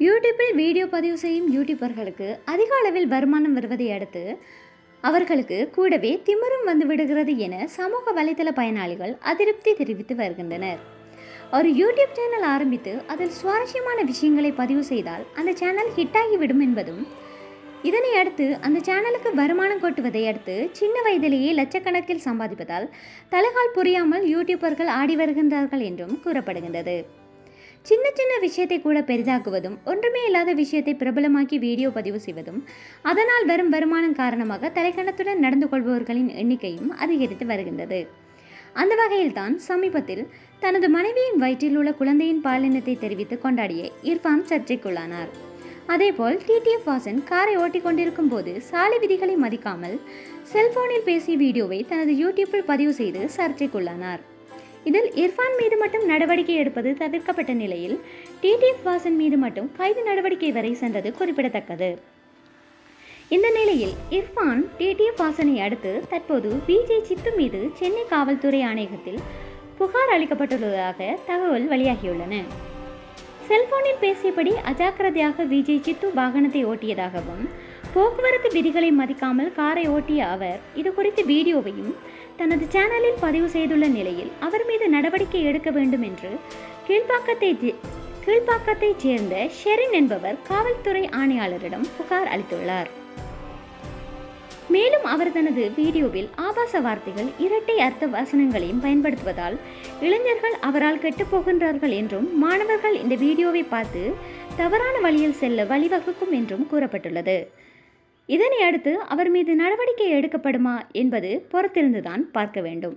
யூடியூப்பில் வீடியோ பதிவு செய்யும் யூடியூபர்களுக்கு அதிக அளவில் வருமானம் வருவதை அடுத்து அவர்களுக்கு கூடவே திமிரும் வந்து விடுகிறது என சமூக வலைதள பயனாளிகள் அதிருப்தி தெரிவித்து வருகின்றனர். ஒரு யூடியூப் சேனல் ஆரம்பித்து அதில் சுவாரஸ்யமான விஷயங்களை பதிவு செய்தால் அந்த சேனல் ஹிட்டாகிவிடும் என்பதும் இதனை அடுத்து அந்த சேனலுக்கு வருமானம் கொட்டுவதை அடுத்து சின்ன வயதிலேயே லட்சக்கணக்கில் சம்பாதிப்பதால் தலைகால் புரியாமல் யூடியூபர்கள் ஆடி வருகின்றார்கள் என்றும் கூறப்படுகின்றது. சின்ன சின்ன விஷயத்தை கூட பெரிதாக்குவதும் ஒன்றுமே இல்லாத விஷயத்தை பிரபலமாக்கி வீடியோ பதிவு செய்வதும் அதனால் வரும் வருமானம் காரணமாக தலைக்கணத்துடன் நடந்து கொள்பவர்களின் எண்ணிக்கையும் அதிகரித்து வருகின்றது. அந்த வகையில்தான் சமீபத்தில் தனது மனைவியின் வயிற்றில் உள்ள குழந்தையின் பாலினத்தை தெரிவித்து கொண்டாடிய இர்ஃபான் சர்ச்சைக்குள்ளானார். அதேபோல் டிடிஎஃப் வாசன் காரை ஓட்டிக் கொண்டிருக்கும் போது சாலை விதிகளை மதிக்காமல் செல்போனில் பேசிய வீடியோவை தனது யூடியூப்பில் பதிவு செய்து சர்ச்சைக்குள்ளானார். இதில் இர்ஃபான் மீது மட்டும் நடவடிக்கை எடுப்பது தவிர்க்கப்பட்ட நிலையில் டிடிஎஃப் வாசன் மீது மட்டும் கைது நடவடிக்கை வரை சென்றது குறிப்பிடத்தக்கது. இந்த நிலையில் இர்ஃபான் டிடிஎஃப் வாசனை அடுத்து தற்போது விஜே சித்து மீது சென்னை காவல்துறை ஆணையகத்தில் புகார் அளிக்கப்பட்டுள்ளதாக தகவல் வெளியாகியுள்ளன. செல்போனில் பேசியபடி அஜாக்கிரதையாக விஜய் சித்து வாகனத்தை ஓட்டியதாகவும் போக்குவரத்து விதிகளை மதிக்காமல் காரை ஓட்டிய அவர் இது குறித்து வீடியோவையும் தனது சேனலில் பதிவு செய்துள்ள நிலையில் அவர் மீது நடவடிக்கை எடுக்க வேண்டும் என்று கீழ்ப்பாக்கத்தை கீழ்ப்பாக்கத்தைச் சேர்ந்த ஷெரின் என்பவர் காவல்துறை ஆணையாளரிடம் புகார் அளித்துள்ளார். மேலும் அவர் தனது வீடியோவில் ஆபாச வார்த்தைகள் இரட்டை அர்த்த வசனங்களையும் பயன்படுத்துவதால் இளைஞர்கள் அவரால் கெட்டுப்போகின்றார்கள் என்றும் மாணவர்கள் இந்த வீடியோவை பார்த்து தவறான வழியில் செல்ல வழிவகுக்கும் என்றும் கூறப்பட்டுள்ளது. இதனை அடுத்து அவர் மீது நடவடிக்கை எடுக்கப்படுமா என்பது பொறுத்திருந்துதான் பார்க்க வேண்டும்.